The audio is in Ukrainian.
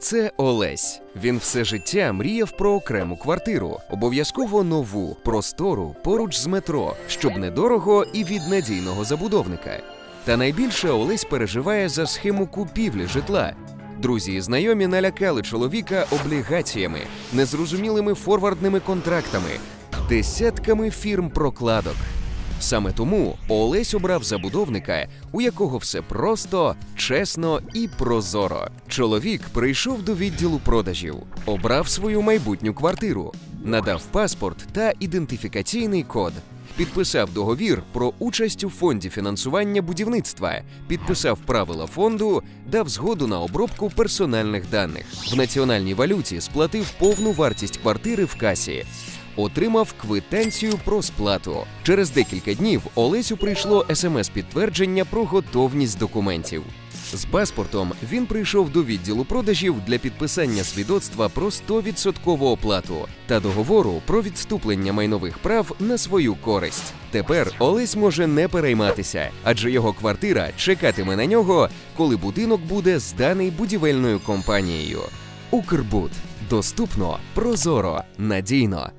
Це Олесь. Він все життя мріяв про окрему квартиру, обов'язково нову, простору, поруч з метро, щоб недорого і від надійного забудовника. Та найбільше Олесь переживає за схему купівлі житла. Друзі і знайомі налякали чоловіка облігаціями, незрозумілими форвардними контрактами, десятками фірм прокладок. Саме тому Олесь обрав забудовника, у якого все просто, чесно і прозоро. Чоловік прийшов до відділу продажів, обрав свою майбутню квартиру, надав паспорт та ідентифікаційний код. Підписав договір про участь у фонді фінансування будівництва, підписав правила фонду, дав згоду на обробку персональних даних. В національній валюті сплатив повну вартість квартири в касі. Отримав квитанцію про сплату. Через декілька днів Олесю прийшло смс-підтвердження про готовність документів. З паспортом він прийшов до відділу продажів для підписання свідоцтва про 100% оплату та договору про відступлення майнових прав на свою користь. Тепер Олесь може не перейматися, адже його квартира чекатиме на нього, коли будинок буде зданий будівельною компанією. Укрбуд доступно, прозоро, надійно.